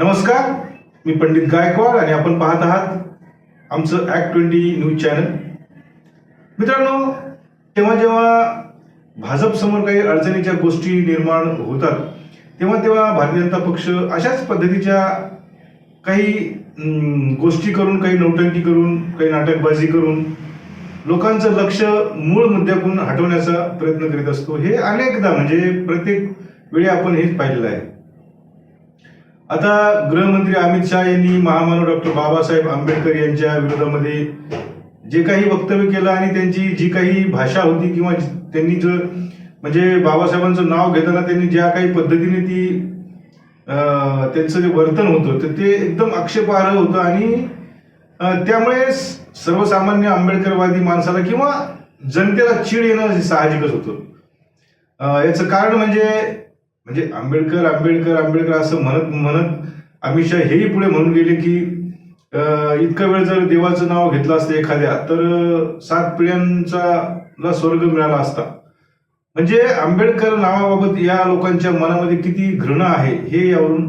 नमस्कार मी पंडित गायकवाड आणि आपण पाहत आहात आमचं ॲक्ट ट्वेंटी न्यूज चॅनल मित्रांनो तेव्हा जेव्हा भाजप समोर काही अडचणीच्या गोष्टी निर्माण होतात तेव्हा तेव्हा भारतीय जनता पक्ष अशाच पद्धतीच्या काही गोष्टी करून काही नौटंकी करून काही नाटकबाजी करून लोकांचं लक्ष मूळ मुद्द्याकडून हटवण्याचा प्रयत्न करीत असतो. हे अनेकदा म्हणजे प्रत्येक वेळी आपण हेच पाहिलेलं आहे. आता गृहमंत्री अमित शहा यांनी महामानव डॉक्टर बाबासाहेब आंबेडकर यांच्या विरोधामध्ये जे काही वक्तव्य केलं आणि त्यांची जी काही भाषा होती किंवा त्यांनी जो म्हणजे बाबासाहेबांचं नाव घेताना त्यांनी ज्या काही पद्धतीने ती त्यांचं जे वर्तन होतं तर ते एकदम आक्षेपार्ह होतं आणि त्यामुळे सर्वसामान्य आंबेडकरवादी माणसाला किंवा जनतेला चीड येणं साहजिकच होतं. याचं कारण म्हणजे म्हणजे आंबेडकर आंबेडकर आंबेडकर असं म्हणत म्हणत अमित शहा हेही पुढे म्हणून गेले की इतका वेळ जर देवाचं नाव घेतलं असतं एखाद्या तर सात पिढ्यांचा ला स्वर्ग मिळाला असता. म्हणजे आंबेडकर नावाबाबत या लोकांच्या मनामध्ये किती घृणा आहे हे यावरून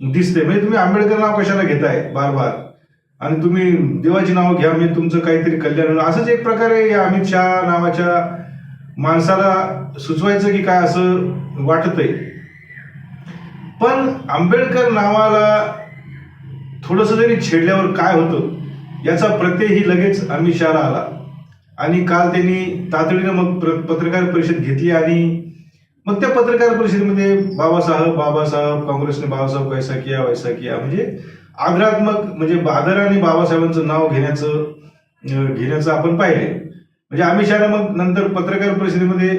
दिसते म्हणजे तुम्ही आंबेडकर नाव कशाला घेताय बार बार आणि तुम्ही देवाची नाव घ्या म्हणजे तुमचं काहीतरी कल्याण असंच एक प्रकारे या अमित शहा नावाच्या माणसाला सुचवायचं की काय असं वाटतंय. पण आंबेडकर नावाला थोडंसं जरी छेडल्यावर काय होतं याचा प्रत्ययही लगेच आम्ही शहाला आला. आणि काल त्यांनी तातडीनं मग प्र- पत्रकार परिषद घेतली आणि मग त्या पत्रकार परिषदेमध्ये बाबासाहेब बाबासाहेब काँग्रेसने बाबासाहेब कैसा किया वैसा किया म्हणजे आग्रात्मक म्हणजे आदराने बाबासाहेबांचं नाव घेण्याचं घेण्याचं आपण पाहिले. म्हणजे अमित शहानं मग नंतर पत्रकार परिषदेमध्ये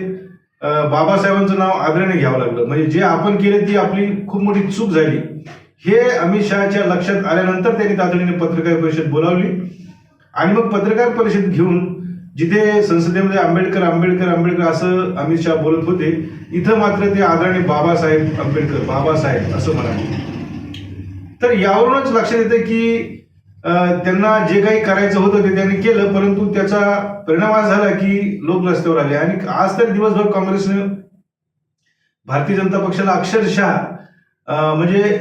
बाबासाहेबांचं नाव आदराने घ्यावं लागलं. म्हणजे जे आपण केले ती आपली खूप मोठी चूक झाली. हे अमित शहाच्या लक्षात आल्यानंतर त्यांनी तातडीने पत्रकार परिषद बोलावली. आणि मग पत्रकार परिषद घेऊन जिथे संसदेमध्ये आंबेडकर आंबेडकर आंबेडकर असं अमित शहा बोलत होते इथं मात्र ते आदराने बाबासाहेब आंबेडकर बाबासाहेब असं म्हणाले. तर यावरूनच लक्षात येतं की त्यांना जे काही करायचं होतं ते त्यांनी केलं परंतु त्याचा परिणाम असा झाला की लोक रस्त्यावर आले. आणि आज तर दिवसभर काँग्रेसने भारतीय जनता पक्षाला अक्षरशः म्हणजे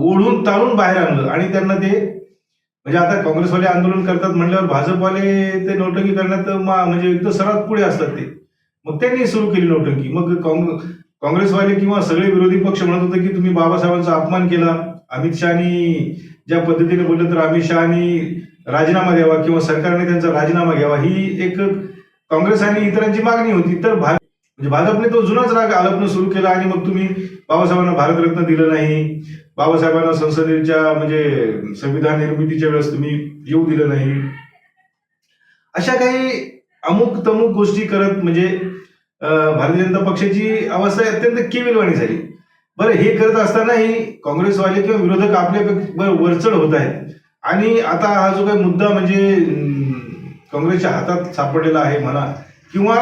ओढून ताळून बाहेर आणलं. आणि त्यांना ते म्हणजे आता काँग्रेसवाले आंदोलन करतात म्हणल्यावर भाजपवाले ते नोटंकी करण्यात मा- म्हणजे एकदम सर्वात पुढे असतात ते. मग त्यांनी सुरू केली नोटंकी. मग काँग्रेसवाले किंवा सगळे विरोधी पक्ष म्हणत होते की तुम्ही बाबासाहेबांचा अपमान केला. अमित शहानी ज्या पद्धतीने बोललं तर अमित शहानी राजीनामा द्यावा किंवा सरकारने त्यांचा राजीनामा घ्यावा ही एक काँग्रेस आणि इतरांची मागणी होती. तर भा- म्हणजे भाजपने तो जुनाच राग आलपणं सुरू केला आणि मग तुम्ही बाबासाहेबांना भारतरत्न दिलं नाही. बाबासाहेबांना संसदेच्या म्हणजे संविधान निर्मितीच्या वेळेस तुम्ही येऊ दिलं नाही. अशा काही अमुक तमुक गोष्टी करत म्हणजे भारतीय जनता पक्षाची अवस्था अत्यंत केविलवाणी झाली. बरं हे करत असतानाही काँग्रेसवाले किंवा विरोधक आपल्या वरचढ होत आहेत. आणि आता हा जो काही मुद्दा म्हणजे काँग्रेसच्या हातात सापडलेला आहे म्हणा किंवा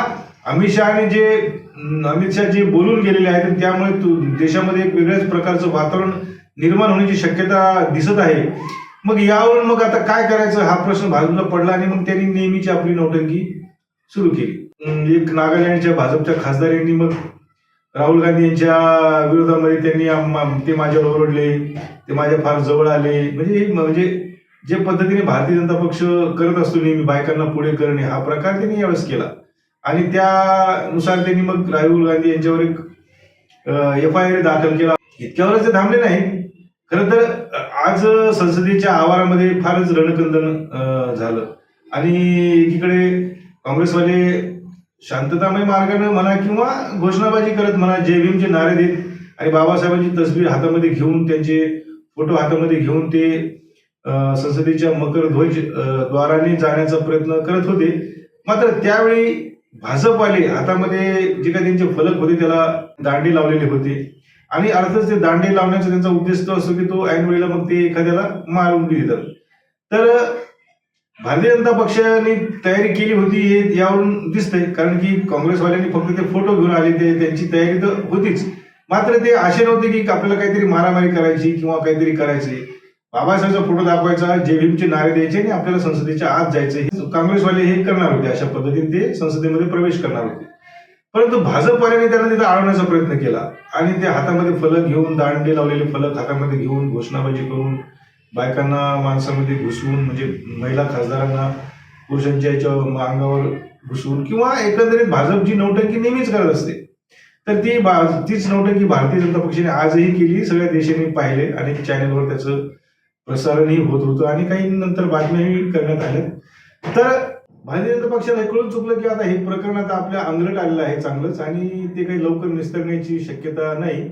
अमित शहाने जे अमित शहा जे बोलून गेलेले आहेत त्यामुळे देशामध्ये एक वेगळ्याच प्रकारचं वातावरण निर्माण होण्याची शक्यता दिसत आहे. मग यावरून मग आता काय करायचं? हा प्रश्न भाजपला पडला आणि मग त्यांनी नेहमीची आपली नौटंकी सुरू केली. एक नागालँडच्या भाजपच्या खासदार यांनी मग राहुल गांधी यांच्या विरोधामध्ये त्यांनी ते माझ्यावर ओरडले ते माझ्या फार जवळ आले. म्हणजे म्हणजे जे पद्धतीने भारतीय जनता पक्ष करत असतो नेहमी बायकांना पुढे करणे हा प्रकार त्यांनी यावेळेस केला. आणि त्यानुसार त्यांनी मग राहुल गांधी यांच्यावर एक एफ आय आर दाखल केला. इतक्यावरच ते थांबले नाही खरं तर आज संसदेच्या आवारामध्ये फारच रणकंदन झालं. आणि एकीकडे काँग्रेसवाले शांततामय मार्गाने म्हणा किंवा घोषणाबाजी करत म्हणा जय भीमचे नारे देत आणि बाबासाहेबांची तस्वीर हातामध्ये घेऊन त्यांचे फोटो हातामध्ये घेऊन ते संसदेच्या मकर ध्वज द्वाराने जाण्याचा प्रयत्न करत होते. मात्र त्यावेळी भाजपवाले हातामध्ये जे काही त्यांचे फलक होते त्याला दांडे लावलेले होते. आणि अर्थच ते दांडे लावण्याचा त्यांचा उद्देश तो असतो की तो ऐन वेळेला मग ते एखाद्याला मारून देतात तर भारतीय जनता पक्षाने तयारी केली होती हे यावरून दिसतंय. कारण की काँग्रेसवाल्यांनी फक्त ते फोटो घेऊन आले ते त्यांची तयारी तर होतीच. मात्र ते असे नव्हते की आपल्याला काहीतरी मारामारी करायची किंवा काहीतरी करायचे. बाबासाहेबचा फोटो दाखवायचा जे भीमचे नारे द्यायचे आणि आपल्याला संसदेच्या आत जायचे काँग्रेसवाले हे करणार होते. अशा पद्धतीने ते संसदेमध्ये प्रवेश करणार होते. परंतु भाजपवाल्याने त्यांना तिथं आळवण्याचा प्रयत्न केला. आणि ते हातामध्ये फलक घेऊन दांडे लावलेले फलक हातामध्ये घेऊन घोषणाबाजी करून बायकांना माणसामध्ये घुसवून म्हणजे महिला खासदारांना पुरुषांच्या याच्या अंगावर घुसवून किंवा एकंदरीत भाजप जी नौटंकी नेहमीच करत असते. तर ती भा- तीच नौटंकी भारतीय जनता पक्षाने आजही केली सगळ्या देशाने पाहिले आणि चॅनलवर त्याचं प्रसारणही होत होतं आणि काही नंतर बातम्याही करण्यात आल्या. तर भारतीय जनता पक्षाला कळून चुकलं की आता हे प्रकरण आता आपल्या अंगलट आलेलं आहे चांगलंच आणि ते काही लवकर निस्तरण्याची शक्यता नाही.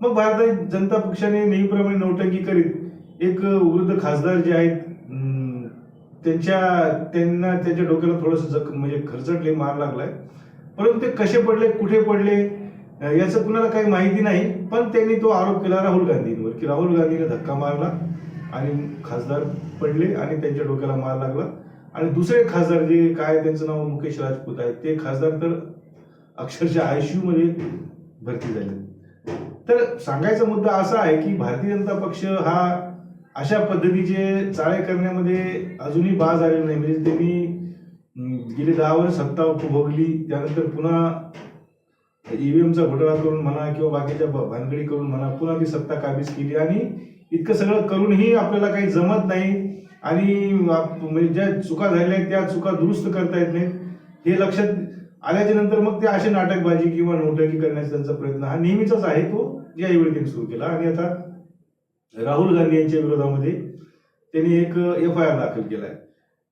मग भारतीय जनता पक्षाने नेहमीप्रमाणे नौटंकी करीत एक वृद्ध खासदार जे आहेत त्यांच्या त्यांना त्यांच्या डोक्याला थोडस जख म्हणजे खरचटले मार लागलाय. परंतु ते कसे पडले कुठे पडले याचं कुणाला काही माहिती नाही पण त्यांनी तो आरोप केला राहुल गांधींवर की राहुल गांधीने धक्का मारला आणि खासदार पडले आणि त्यांच्या डोक्याला मार लागला. आणि दुसरे खासदार जे काय त्यांचं नाव मुकेश राजपूत आहे ते खासदार तर अक्षरशः आयसीयू मध्ये भरती झाले. तर सांगायचा मुद्दा असा आहे की भारतीय जनता पक्ष हा अशा पद्धतीचे चाळे करण्यामध्ये अजूनही बाज आलेला नाही. म्हणजे त्यांनी अं, गेली दहा वर्ष सत्ता उपभोगली त्यानंतर पुन्हा ईव्हीएमचा घोटाळा करून म्हणा किंवा बाकीच्या भानगडी करून म्हणा पुन्हा ती सत्ता काबीज केली. आणि इतकं सगळं करूनही आपल्याला काही जमत नाही. आणि आप- म्हणजे ज्या चुका झालेल्या आहेत त्या चुका दुरुस्त करता येत नाहीत. हे लक्षात आल्याच्यानंतर मग ते असे नाटकबाजी किंवा नोटकी करण्याचा त्यांचा प्रयत्न. हा नेहमीचाच आहे तो यावेळी त्यांनी सुरू केला. आणि आता राहुल गांधी यांच्या विरोधामध्ये त्यांनी एक एफ आय आर दाखल केलाय.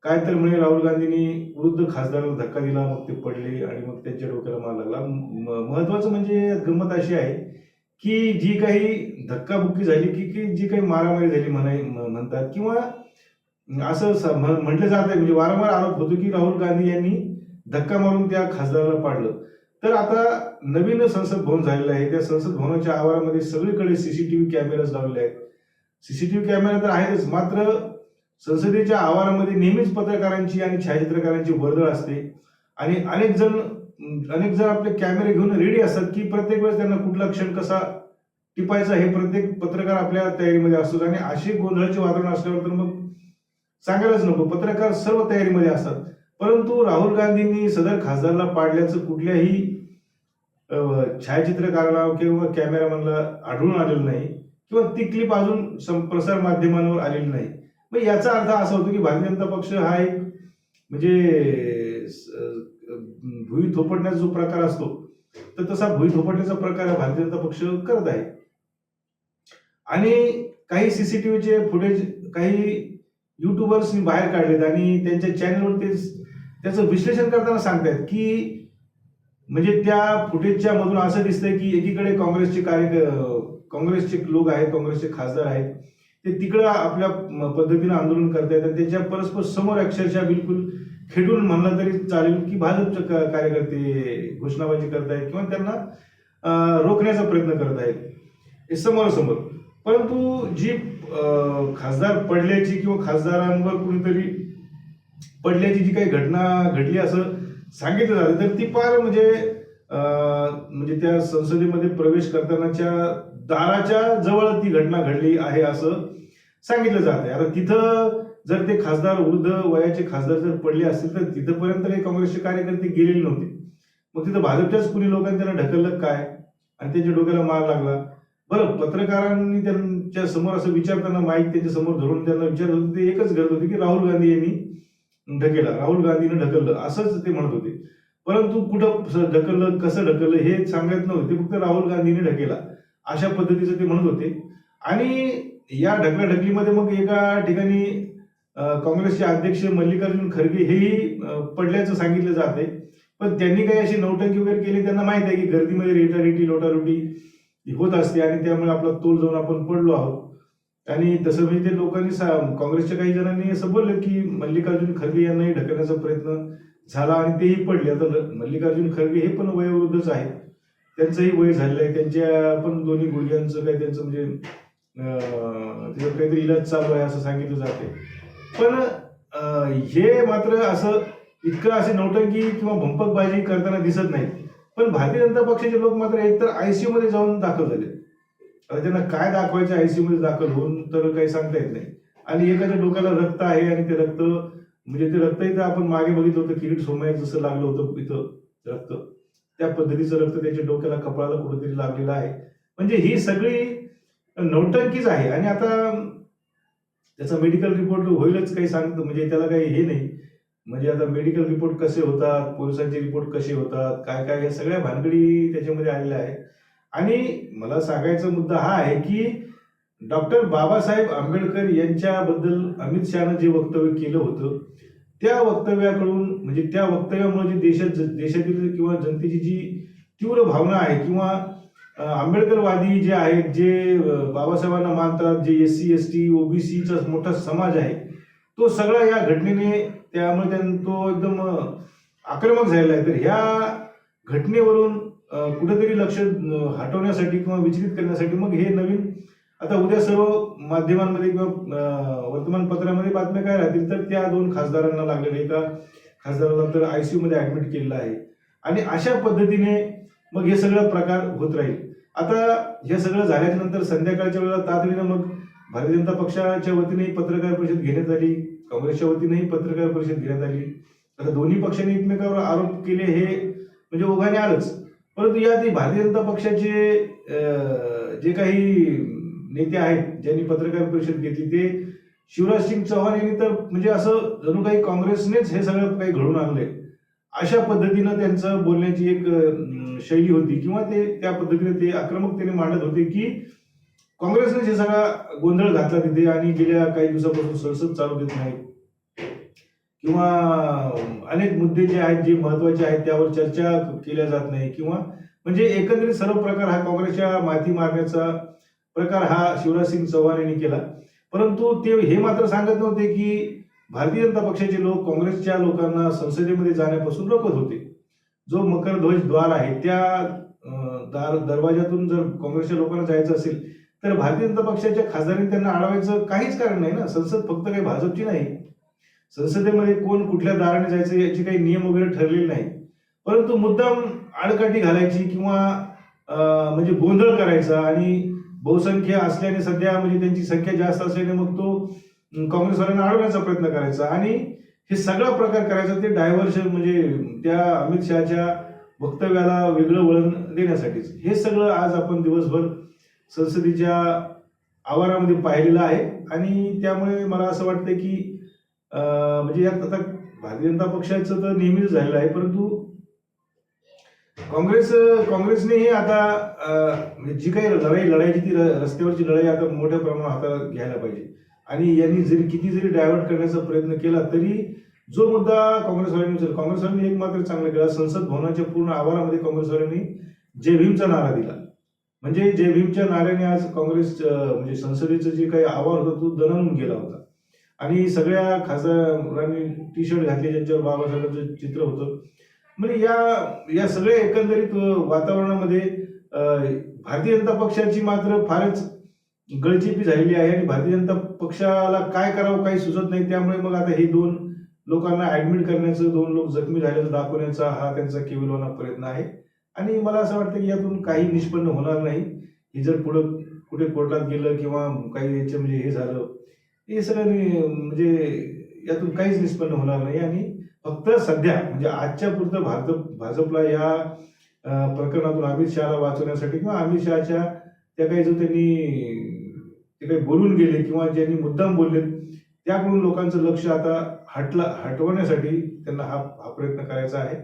काय तर म्हणे राहुल गांधींनी वृद्ध खासदाराला धक्का दिला मग ते पडले आणि मग त्यांच्या डोक्याला मार लागला. म- महत्वाचं म्हणजे गंमत अशी आहे की जी काही धक्काबुक्की झाली की की जी काही मारामारी झाली म्हणाय म्हणतात. किंवा असं स- म्ह- म्हटलं जात आहे म्हणजे वारंवार आरोप होतो की राहुल गांधी यांनी धक्का मारून त्या खासदाराला पाडलं. तर आता नवीन संसद भवन झालेलं आहे. त्या संसद भवनाच्या आवारामध्ये सगळीकडे सीसीटीव्ही कॅमेराज लावलेले आहेत. सीसीटीव्ही कॅमेरा तर आहेतच. मात्र संसदेच्या आवारामध्ये नेहमीच पत्रकारांची आणि छायाचित्रकारांची वर्दळ असते. आणि अनेक जण अनेक जण आपले कॅमेरे घेऊन रेडी असतात की प्रत्येक वेळेस त्यांना कुठला क्षण कसा टिपायचा हे प्रत्येक पत्रकार आपल्या तयारीमध्ये असतो. आणि असे गोंधळाचे वातावरण असल्यावर तर मग सांगायलाच नको. पत्रकार सर्व तयारीमध्ये असतात. परंतु राहुल गांधींनी सदर खासदारला पाडल्याचं कुठल्याही छायाचित्रकाराला किंवा कॅमेरामॅनला आढळून आलेलं नाही किंवा ती क्लिप अजून सं- प्रसार माध्यमांवर आलेली नाही. मग याचा अर्थ असा होतो की भारतीय जनता पक्ष हा एक म्हणजे भुई थोपटण्याचा जो प्रकार असतो तर तसा भुई थोपटण्याचा प्रकार हा भारतीय जनता पक्ष करत आहे. आणि काही सीसीटीव्हीचे फुटेज काही युट्यूबर्सनी बाहेर काढलेत आणि त्यांच्या चॅनलवर ते त्याचं विश्लेषण करताना सांगतायत की म्हणजे त्या फुटेजच्या मधून असं दिसतंय की एकीकडे काँग्रेसचे कार्य काँग्रेसचे लोक आहेत काँग्रेसचे खासदार आहेत ते तिकडं आपल्या पद्धतीनं आंदोलन करतायत आणि त्यांच्या परस्पर समोर अक्षरशः बिलकुल खेटून म्हणला तरी चालेल की भाजपचे कार्यकर्ते घोषणाबाजी करतायत किंवा त्यांना रोखण्याचा प्रयत्न करत आहेत हे समोरासमोर. परंतु जी खासदार पडल्याची किंवा खासदारांवर कुणीतरी पडल्याची जी काही घटना घडली असं सांगितलं जातं. तर ती फार म्हणजे म्हणजे त्या संसदेमध्ये प्रवेश करतानाच्या दाराच्या जवळ ती घटना घडली आहे असं सांगितलं जात आहे आता तिथं जर ते खासदार वृद्ध वयाचे खासदार जर पडले असतील तर तिथंपर्यंत काही काँग्रेसचे कार्यकर्ते गेलेले नव्हते. मग तिथं भाजपच्याच कुणी लोकांनी त्यांना ढकललं काय? आणि त्यांच्या डोक्याला मार लागला? बरं पत्रकारांनी त्यांच्यासमोर असं विचारताना माईक त्यांच्यासमोर धरून त्यांना विचारत होते. ते एकच करत होते की राहुल गांधी यांनी ढकेला राहुल गांधीनं ढकललं. असंच ते म्हणत होते. परंतु कुठं ढकललं कसं ढकललं हे सांगत नव्हते. फक्त राहुल गांधीने ढकेला. अशा पद्धतीचं ते म्हणत होते. आणि या ढकलाढकलीमध्ये मग एका ठिकाणी काँग्रेसचे अध्यक्ष मल्लिकार्जुन खरगे हेही पडल्याचं सांगितलं जाते पण त्यांनी काही अशी नौटंकी वगैरे केली त्यांना माहीत आहे की गर्दीमध्ये रेटारेटी लोटारोटी होत असते आणि त्यामुळे आपला तोल जाऊन आपण पडलो आहोत. आणि तसं म्हणजे ते लोकांनी सा- काँग्रेसच्या काही जणांनी असं बोललं की मल्लिकार्जुन खरगे यांनाही ढकलण्याचा प्रयत्न झाला आणि तेही पडले. आता मल्लिकार्जुन खरगे हे पण वयोवृद्धच आहेत. त्यांचंही वय झालेलं आहे. त्यांच्या पण दोन्ही गुडघ्यांचं काही त्यांचं म्हणजे अं, काहीतरी इलाज चालू आहे असं सांगितलं जाते. पण हे मात्र असं इतकं असे नौटंकी किंवा भंपकबाजी करताना दिसत नाही पण भारतीय जनता पक्षाचे लोक मात्र एकतर आयसीयू मध्ये जाऊन दाखल झाले. आता त्यांना काय दाखवायचं आयसीयू मध्ये दाखल होऊन तर काही सांगता येत नाही. आणि एखाद्या डोक्याला रक्त आहे आणि ते रक्त म्हणजे ते रक्त इथं आपण मागे बघितलं होतं किरीट सोमय जसं लागलं होतं इथं रक्त. त्या पद्धतीचं रक्त त्याच्या डोक्याला कपाळाला कुठेतरी लागलेलं आहे. म्हणजे ही सगळी नौटंकीच आहे. आणि आता त्याचा मेडिकल रिपोर्ट होईलच काही सांगतो म्हणजे त्याला काही हे नाही. म्हणजे आता मेडिकल रिपोर्ट कसे होतात पोलिसांचे रिपोर्ट कसे होतात काय काय या सगळ्या भानगडी त्याच्यामध्ये आलेल्या आहेत. आणि मला सांगायचा मुद्दा हा आहे की डॉक्टर बाबासाहेब आंबेडकर यांच्याबद्दल अमित शहानं जे वक्तव्य केलं होतं त्या वक्तव्याकडून म्हणजे त्या वक्तव्यामुळे जी देशात देशातील किंवा जनतेची जी तीव्र भावना आहे किंवा आंबेडकरवादी जे आहेत जे बाबासाहेबांना मानतात जे एस सी एस टी ओबीसीचा मोठा समाज आहे तो सगळा या घटनेने त्यामुळे त्यां तो एकदम आक्रमक झालेला आहे. तर ह्या घटनेवरून कुठेतरी लक्ष हटवण्यासाठी किंवा विचलित करण्यासाठी मग हे नवीन आता उद्या सर्व माध्यमांमध्ये किंवा वर्तमानपत्रामध्ये बातम्या काय राहतील तर त्या दोन खासदारांना लागलेल्या एका खासदाराला तर आयसीयू मध्ये ऍडमिट केलेलं आहे. आणि अशा पद्धतीने मग हे सगळं प्रकार होत राहील. आता हे सगळं झाल्यानंतर संध्याकाळच्या वेळेला तातडीनं मग भारतीय जनता पक्षाच्या वतीने पत्रकार परिषद घेण्यात आली काँग्रेसच्या वतीनेही पत्रकार परिषद घेण्यात आली. आता दोन्ही पक्षांनी एकमेकावर आरोप केले हे म्हणजे ओघाने आलंच. परंतु यात भारतीय जनता पक्षाचे जे काही नेते आहेत ज्यांनी पत्रकार परिषद घेतली ते शिवराज सिंग चौहान यांनी तर म्हणजे असं जणू काही काँग्रेसनेच हे सगळं काही घडून आणलंय. अशा पद्धतीनं त्यांचं बोलण्याची एक शैली होती किंवा ते त्या पद्धतीने ते आक्रमकतेने मांडत होते की काँग्रेसनेच जे सगळा गोंधळ घातला तिथे आणि गेल्या काही दिवसापासून संसद चालू देत नाही किंवा अनेक मुद्दे जे आहेत जे महत्त्वाचे आहेत त्यावर चर्चा केल्या जात नाही. किंवा म्हणजे एकंदरीत सर्व प्रकार हा काँग्रेसच्या माथी मारण्याचा प्रकार हा शिवराज सिंग चौहान यांनी केला. परंतु ते हे मात्र सांगत नव्हते की भारतीय जनता पक्षाचे लोक काँग्रेसच्या लोकांना संसदेमध्ये जाण्यापासून रोखत होते. जो मकर ध्वज द्वार आहे त्या दार दरवाजातून जर काँग्रेसच्या लोकांना जायचं असेल तर भारतीय जनता पक्षाच्या खासदारांनी त्यांना अडवायचं काहीच कारण नाही ना. संसद फक्त काही भाजपची नाही. संसदेमध्ये कोण कुठल्या दाराने जायचं याचे काही नियम वगैरे ठरलेले नाही परंतु मुद्दाम आडकाठी घालायची किंवा म्हणजे गोंधळ करायचा आणि बहुसंख्य असल्याने सध्या म्हणजे त्यांची संख्या जास्त असल्याने मग तो काँग्रेसवाल्यांना अडवण्याचा प्रयत्न करायचा. आणि हे सगळा प्रकार करायचा ते डायव्हर्शन म्हणजे त्या अमित शहाच्या वक्तव्याला वेगळं वळण देण्यासाठीच. हे सगळं आज आपण दिवसभर संसदेच्या आवारामध्ये पाहिलेलं आहे. आणि त्यामुळे मला असं वाटतं की म्हणजे यात आता भारतीय जनता पक्षाचं तर नेहमीच झालेलं आहे परंतु काँग्रेस काँग्रेसनेही आता म्हणजे जी काही लढाई लढायची ती रस्त्यावरची लढाई आता मोठ्या प्रमाणात हातात घ्यायला पाहिजे. आणि यांनी जरी किती जरी डायव्हर्ट करण्याचा प्रयत्न केला तरी जो मुद्दा काँग्रेसवाल्यांनी उचलला काँग्रेसवाल्यांनी एक मात्र चांगला केला संसद भवनाच्या पूर्ण आवारामध्ये काँग्रेसवाल्यांनी जय भीमचा नारा दिला. म्हणजे जय भीमच्या नाऱ्याने आज काँग्रेस म्हणजे संसदेचं जे काही आवार होता तो दणानून गेला होता. आणि सगळ्या खासदारांनी टी शर्ट घातले ज्यांच्यावर बाबासाहेबांचं चित्र होतं. म्हणजे या या सगळ्या एकंदरीत वातावरणामध्ये भारतीय जनता पक्षाची मात्र फारच गळचेपी झालेली आहे आणि भारतीय जनता पक्षाला काय करावं काही सुचत नाही. त्यामुळे मग आता हे दोन लोकांना ऍडमिट करण्याचं दोन लोक जखमी झाल्याचं दाखवण्याचा हा त्यांचा केविलवाना प्रयत्न आहे. आणि मला असं वाटतं की यातून काही निष्पन्न होणार नाही. हे जर पुढं कुठे कोर्टात गेलं किंवा काही याचं म्हणजे हे झालं हे सगळं म्हणजे यातून काहीच निष्पन्न होणार नाही. आणि फक्त सध्या म्हणजे आजच्या पुरतं भारत भाजपला या प्रकरणातून अमित शहाला वाचवण्यासाठी किंवा अमित शहाच्या त्या काही जो त्यांनी ते काही बोलून गेले किंवा ज्यांनी मुद्दाम बोलले त्याकडून लोकांचं लक्ष आता हटला हटवण्यासाठी त्यांना हा हा प्रयत्न करायचा आहे.